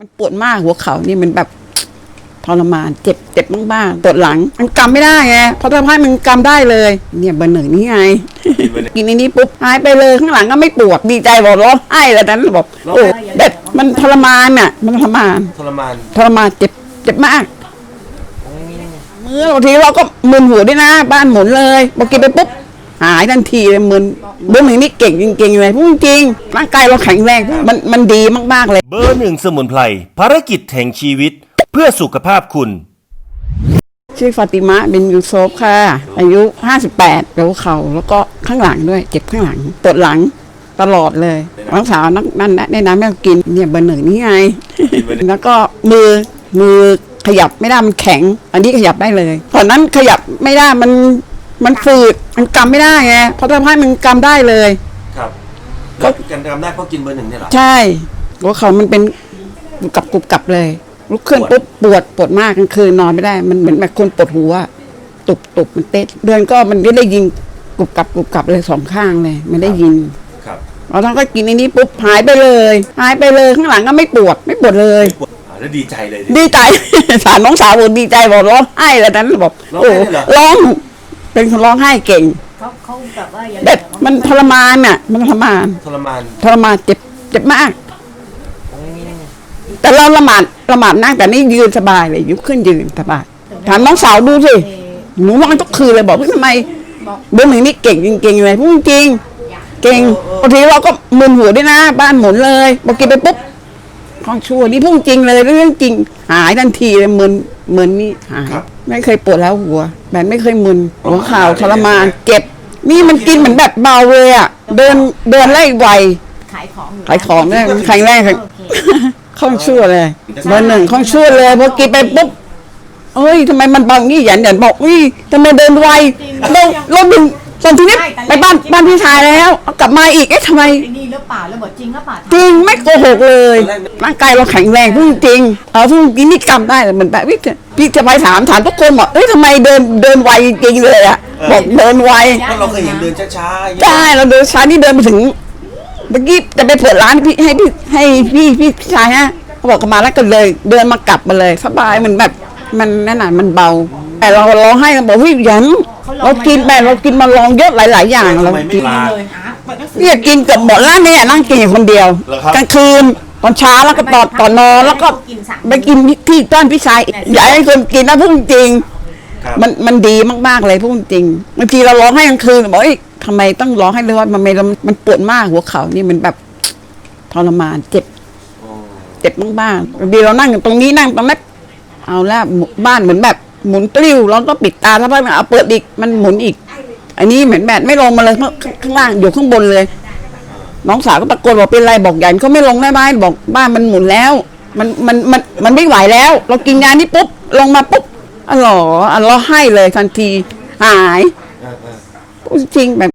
มันปวดมากหัวเข่านี่มันแบบทรมานเจ็บเจ็บมากๆปวดหลัง มันกำไม่ได้ไงเพราะถ้าพายมันกำได้เลย เนี่ยเบอร์หนึ่งนี่ไง กินอันนี้ปุ๊บหายไปเลยข้างหลังก็ไม่ปวดดีใจบอกร้องไห้แล้วนั้นบอกร้องโอ้ไห้แบบมันทรมานอะ มันทรมานทรมานทรมานเจ็บเจ็บมากมือบางทีเราก็มึนหัวด้วยนะ บ้านหมุนเลยพอกินไปปุ๊บหายทันทีเลยมึน เบอร์หนึ่งนี่เก่งจริงๆเลยพูดจริงร่างกายเราแข็งแรงมันมันดีมากๆเลย เบอร์หนึ่งสมุนไพรภารกิจแห่งชีวิต เพื่อสุขภาพคุณ ชื่อฟาติมะบินยูโซฟค่ะ อายุ 58แล้วเข่าแล้วก็ข้างหลังด้วย เจ็บข้างหลังปวดหลังตลอดเลยน้องสาวนักนั่นแนะนำให้กินเนี่ยเบอร์หนึ่งนี่ไง แล้วก็มือมือขยับไม่ได้มันแข็ง อันนี้ขยับได้เลยตอนนั้นขยับไม่ได้มัน มันฝืดมันกำไม่ได้ไงเพราะถ้าพายมันกำได้เลย ครับก็แล้วการทำได้เพราะกินเบอร์หนึ่งเนี่ยเหรอ ใช่หัวเขามันเป็นกรุบกรับกรุบกรับเลยลุกขึ้นปวด ปุ๊บปวดปวดมากกลางคืนนอนไม่ได้ มันเหมือนแบบคนปวดหัวตุบตุบมันเต้นเดินก็มันไม่ได้ยินกรุบกรับกรุบกรับเลยสองข้างเลยไม่ได้ยินครับ เราต้องก็กินอันนี้ปุ๊บหายไปเลยหายไปเลยข้างหลังก็ไม่ปวดไม่ปวดเลยปวดอ่าแล้วดีใจเลยดิ ดีใจ สารน้องสาวบอกดีใจบอกร้องไห้แล้วนั้นบอกร้องโอ้ไห้เลยเหรอ ร้อง เป็นคนร้องไห้เก่งเขาเขาแบบว่าอย่างแบบมันทรมานอะ มันทรมาน ทรมานทรมานเจ็บเจ็บมาก แต่เราละหมาดละหมาดนั่งแต่นี่ยืนสบายเลยยุกขึ้นยืนสบายถามน้องสาวดูสิหนูร้องทุกคืนเลยบอกว่าทำไมเบอร์หนึ่งนี่เก่งจริงๆเลยพูดจริง เก่งบางทีเราก็มึนหัวด้วยนะ บ้านหมุนเลยพอกินไปปุ๊บ ท้องชั่วนี่พูดจริงเลยเรื่องจริง หายทันทีเลยมึนมึนนี่หายไม่เคยปวดแล้วหัวแบบไม่เคยมึนหัวเข่าทรมานเจ็บ นี่มันกินเหมือนแบบเบาเลยอะเดินเดินไล่ไวขายของอยู่ขายของเนี่ยแข็งแรงแข็งโอเคข้องชั่วเลยเบอร์หนึ่งข้องชั่วเลยพอกินไปปุ๊บเอ้ยทำไมมันเบาอย่างนี้หยันหยันบอกอุ้ยทำไมเดินไวเราเราดึง ตอนทีนี้ไปบ้านบ้านพี่ชายแล้วเอากลับมาอีกเอ๊ะทำไม ไอ้นี่หรือเปล่าแล้วบอกจริงหรือเปล่าจริงไม่โกหกเลยร่างกายเราแข็งแรงพูดจริงเอาพูดจริงนี่กำได้เหมือนแบบพี่พี่จะไปถามถามทุกคนบอกเอ้ยทำไมเดินเดินไวจริงๆเลยอะบอกเดินไวเพราะเราเคยเห็นเดินช้าๆอย่างเงี้ยใช่เราเดินช้านี่เดินไปถึงเมื่อกี้จะไปเปิดร้านพี่ให้พี่ให้พี่พี่พี่ชายฮะเขาบอกกันมาแล้วก็เลย เดินมากลับมาเลยสบายมันแบบ มันนั่นน่ะมันเบา แต่เราร้องให้เราบอกพี่หยันเรากินไปเรากินมาลองเยอะหลาย ๆ อย่างเราทำไมไม่กินลาเลยหาเปิดหนังสือเนี่ยกินเกือบหมดร้านนี้นั่งกินอยู่คนเดียวเหรอครับกลางคืนตอนเช้าแล้วก็ตอนตอนนอนแล้วก็ไปกินที่ต้อนพี่ชายอยากให้คนกินนะพูดจริงครับมันมันดีมากๆเลยพูดจริงบางทีเราร้องให้กลางคืนบอกเอ้ยทำไมต้องร้องให้เลยว่ามันไม่มันปวดมากหัวเข่านี่มันแบบทรมานเจ็บโอ้เจ็บมากๆบางทีเรานั่งอยู่ตรงนี้นั่งตรงนั้นเอาแล้วหมุนบ้านเหมือนแบบ หมุนกลิ้วเราก็ปิดตาถ้าไม่เอาเปิดอีกมันหมุนอีก อันนี้เหมือนแบบไม่ลงมาเลยเพราะข้างข้างล่างอยู่ข้างบนเลย น้องสาวก็ตะโกนบอกเป็นไรบอกใหญ่เขาไม่ลงได้ไหมบอกบ้านมันหมุนแล้ว มันมันมันมันไม่ไหวแล้ว เรากินยานี้ปุ๊บลงมาปุ๊บอ๋อเหรออ๋อให้เลยทันที หายเออเออพูดจริงแบบ